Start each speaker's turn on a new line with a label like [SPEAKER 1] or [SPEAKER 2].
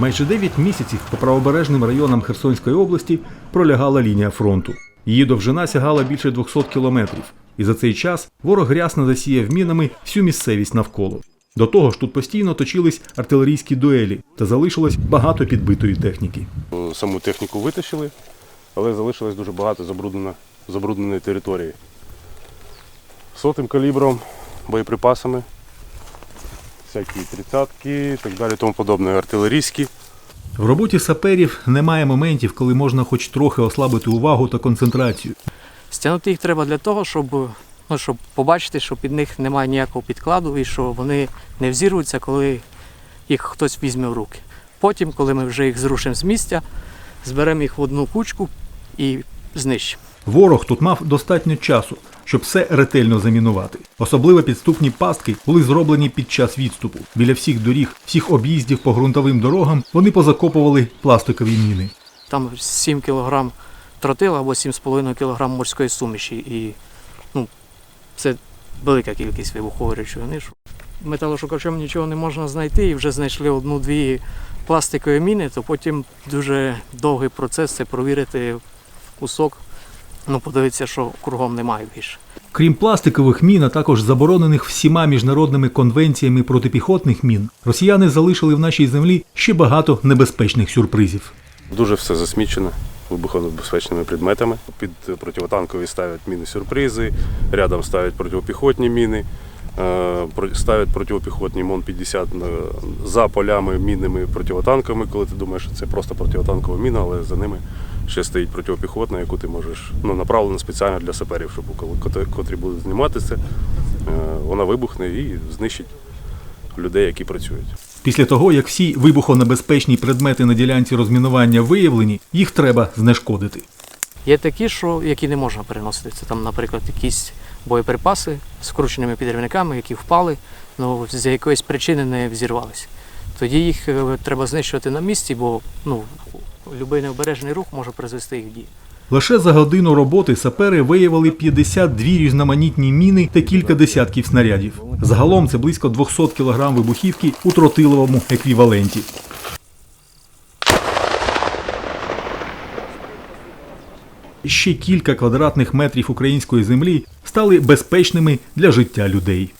[SPEAKER 1] Майже 9 місяців по правобережним районам Херсонської області пролягала лінія фронту. Її довжина сягала більше 200 кілометрів, і за цей час ворог рясно засіяв мінами всю місцевість навколо. До того ж, тут постійно точились артилерійські дуелі та залишилось багато підбитої техніки.
[SPEAKER 2] Саму техніку витащили, але залишилось дуже багато забруднено, забрудненої території. Сотим калібром, боєприпасами, всякі тридцятки і так далі, тому подобне, артилерійські.
[SPEAKER 1] В роботі саперів немає моментів, коли можна хоч трохи ослабити увагу та концентрацію.
[SPEAKER 3] Стягнути їх треба для того, щоб, ну, щоб побачити, що під них немає ніякого підкладу і що вони не взірвуться, коли їх хтось візьме в руки. Потім, коли ми вже їх зрушимо з місця, зберемо їх в одну кучку і знищимо.
[SPEAKER 1] Ворог тут мав достатньо часу, щоб все ретельно замінувати. Особливо підступні пастки були зроблені під час відступу. Біля всіх доріг, всіх об'їздів по ґрунтовим дорогам вони позакопували пластикові міни.
[SPEAKER 3] Там 7 кг тротила або 7,5 кг морської суміші. І ну, це велика кількість вибухової речовини. Металошукачем нічого не можна знайти і вже знайшли одну-дві пластикові міни, то потім дуже довгий процес це провірити кусок, ну подивитися, що кругом немає більше.
[SPEAKER 1] Крім пластикових мін, а також заборонених всіма міжнародними конвенціями протипіхотних мін, росіяни залишили в нашій землі ще багато небезпечних сюрпризів.
[SPEAKER 2] Дуже все засмічено вибухонебезпечними предметами. Під противотанкові ставлять міни-сюрпризи, рядом ставлять протипіхотні міни, ставлять протипіхотні МОН-50 за полями мінними противотанковими, коли ти думаєш, що це просто противотанкова міна, але за ними ще стоїть протипіхотна, яку ти можеш ну, направлена спеціально для саперів, щоб котрі- будуть знімати це, е, вона вибухне і знищить людей, які працюють.
[SPEAKER 1] Після того, як всі вибухонебезпечні предмети на ділянці розмінування виявлені, їх треба знешкодити.
[SPEAKER 3] Є такі, що, які не можна переносити. Це там, наприклад, якісь боєприпаси з вкрученими підривниками, які впали, але з якоїсь причини не взірвалися. Тоді їх е, треба знищувати на місці, бо ну, будь-який необережний рух може призвести їх в дію.
[SPEAKER 1] Лише за годину роботи сапери виявили 52 різноманітні міни та кілька десятків снарядів. Загалом це близько 200 кг вибухівки у тротиловому еквіваленті. Ще кілька квадратних метрів української землі стали безпечними для життя людей.